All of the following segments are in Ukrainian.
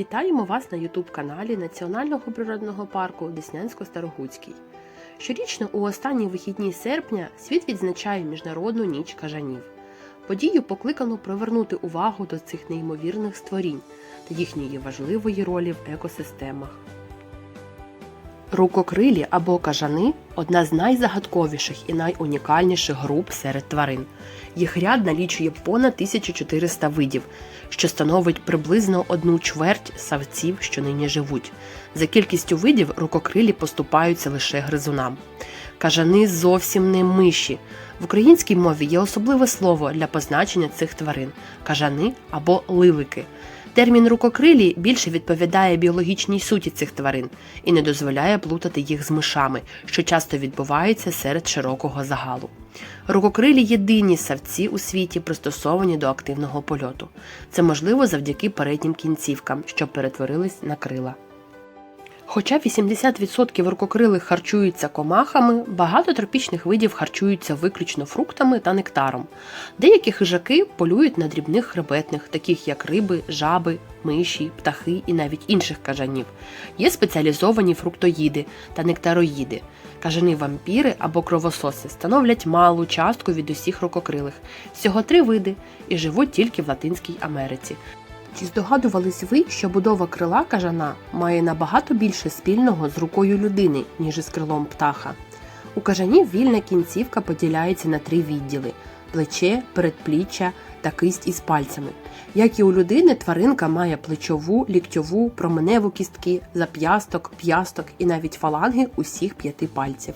Вітаємо вас на Ютуб-каналі Національного природного парку Деснянсько-Старогуцький. Щорічно у останні вихідні серпня світ відзначає Міжнародну ніч кажанів. Подію покликано привернути увагу до цих неймовірних створінь та їхньої важливої ролі в екосистемах. Рукокрилі або кажани одна з найзагадковіших і найунікальніших груп серед тварин. Їх ряд налічує понад 1400 видів, що становить приблизно одну чверть савців, що нині живуть. За кількістю видів рукокрилі поступаються лише гризунам. Кажани зовсім не миші. В українській мові є особливе слово для позначення цих тварин кажани або лилики. Термін рукокрилі більше відповідає біологічній суті цих тварин і не дозволяє плутати їх з мишами, що часто відбувається серед широкого загалу. Рукокрилі єдині савці у світі, пристосовані до активного польоту. Це можливо завдяки переднім кінцівкам, що перетворились на крила. Хоча 80% рукокрилих харчуються комахами, багато тропічних видів харчуються виключно фруктами та нектаром. Деякі хижаки полюють на дрібних хребетних, таких як риби, жаби, миші, птахи і навіть інших кажанів. Є спеціалізовані фруктоїди та нектароїди. Кажани вампіри або кровососи становлять малу частку від усіх рукокрилих, всього три види, і живуть тільки в Латинській Америці. Чи здогадувались ви, що будова крила кажана має набагато більше спільного з рукою людини, ніж із крилом птаха? У кажанів вільна кінцівка поділяється на три відділи: плече, передпліччя та кисть із пальцями. Як і у людини, тваринка має плечову, ліктьову, променеву кістки, зап'ясток, п'ясток і навіть фаланги усіх п'яти пальців.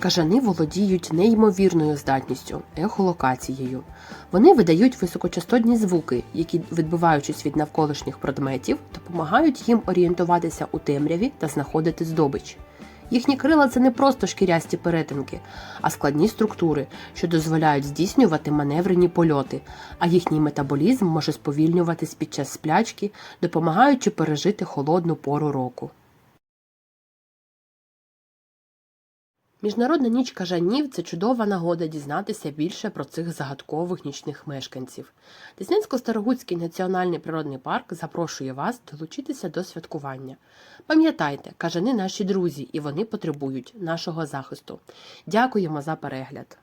Кажани володіють неймовірною здатністю ехолокацією. Вони видають високочастотні звуки, які, відбиваючись від навколишніх предметів, допомагають їм орієнтуватися у темряві та знаходити здобич. Їхні крила це не просто шкірясті перетинки, а складні структури, що дозволяють здійснювати маневрені польоти, а їхній метаболізм може сповільнюватись під час сплячки, допомагаючи пережити холодну пору року. Міжнародна ніч кажанів це чудова нагода дізнатися більше про цих загадкових нічних мешканців. Деснянсько-Старогуцький національний природний парк запрошує вас долучитися до святкування. Пам'ятайте, кажани наші друзі, і вони потребують нашого захисту. Дякуємо за перегляд!